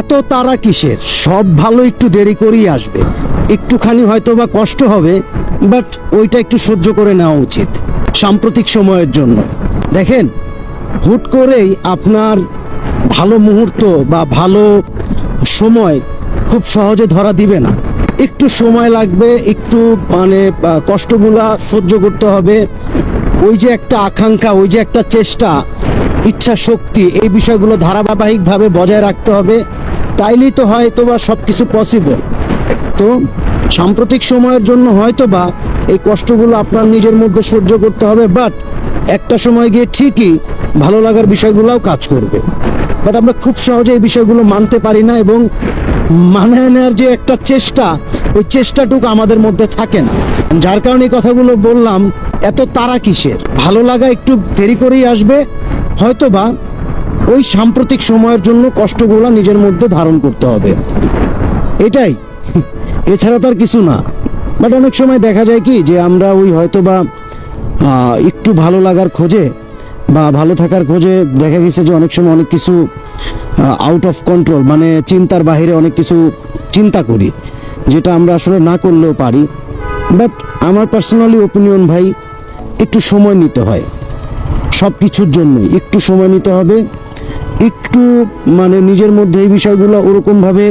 এত তারা কিসের? সব ভালো একটু দেরি করেই আসবে। একটুখানি হয়তো বা কষ্ট হবে, বাট ওইটা একটু সহ্য করে নেওয়া উচিত, সাম্প্রতিক সময়ের জন্য। দেখেন, হুট করেই আপনার ভালো মুহূর্ত বা ভালো সময় খুব সহজে ধরা দিবে না। একটু সময় লাগবে, একটু মানে কষ্টগুলা সহ্য করতে হবে। ওই যে একটা আকাঙ্ক্ষা, ওই যে একটা চেষ্টা, ইচ্ছা শক্তি, এই বিষয়গুলো ধারাবাহিকভাবে বজায় রাখতে হবে। তাইলেই তো হয়তো বা সব কিছু পসিবল তো সাম্প্রতিক সময়ের জন্য হয়তো বা এই কষ্টগুলো আপনার নিজের মধ্যে সহ্য করতে হবে বাট একটা সময় গিয়ে ঠিকই ভালো লাগার বিষয়গুলোও কাজ করবে। বাট আমরা খুব সহজে এই বিষয়গুলো মানতে পারি না এবং মানায় নেওয়ার যে একটা চেষ্টা, ওই চেষ্টাটুকু আমাদের মধ্যে থাকে না। যার কারণে কথাগুলো বললাম, এত তারা কিসের? ভালো লাগা একটু দেরি করেই আসবে হয়তো বা ওই সাম্প্রতিক সময়ের জন্য কষ্টগুলো নিজের মধ্যে ধারণ করতে হবে। এটাই। এছাড়া তো আর কিছু না। বাট অনেক সময় দেখা যায় কি যে আমরা ওই হয়তো বা একটু ভালো লাগার খোঁজে বা ভালো থাকার খোঁজে দেখা গেছে যে অনেক সময় অনেক কিছু আউট অফ কন্ট্রোল মানে চিন্তার বাইরে অনেক কিছু চিন্তা করি, যেটা আমরা আসলে না করলেও পারি। বাট আমার পার্সোনালি ওপিনিয়ন ভাই, একটু সময় নিতে হয়। সব কিছুর জন্যই। একটু সময় নিতে হবে। একটু মানে নিজের মধ্যে এই বিষয়গুলো ওরকমভাবে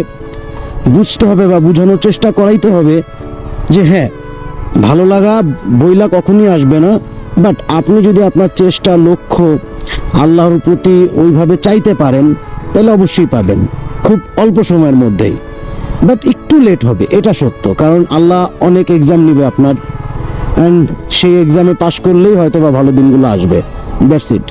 বুঝতে হবে বা বোঝানোর চেষ্টা করাইতে হবে যে হ্যাঁ ভালো লাগা বইলা কখনই আসবে না বাট আপনি যদি আপনার চেষ্টা, লক্ষ্য আল্লাহর প্রতি ওইভাবে চাইতে পারেন, তাহলে অবশ্যই পাবেন, খুব অল্প সময়ের মধ্যেই। বাট একটু লেট হবে, এটা সত্য, কারণ আল্লাহ অনেক এক্সাম নেবে আপনার অ্যান্ড সেই এক্সামে পাশ করলেই হয়তো বা ভালো দিনগুলো আসবে দ্যাটস ইট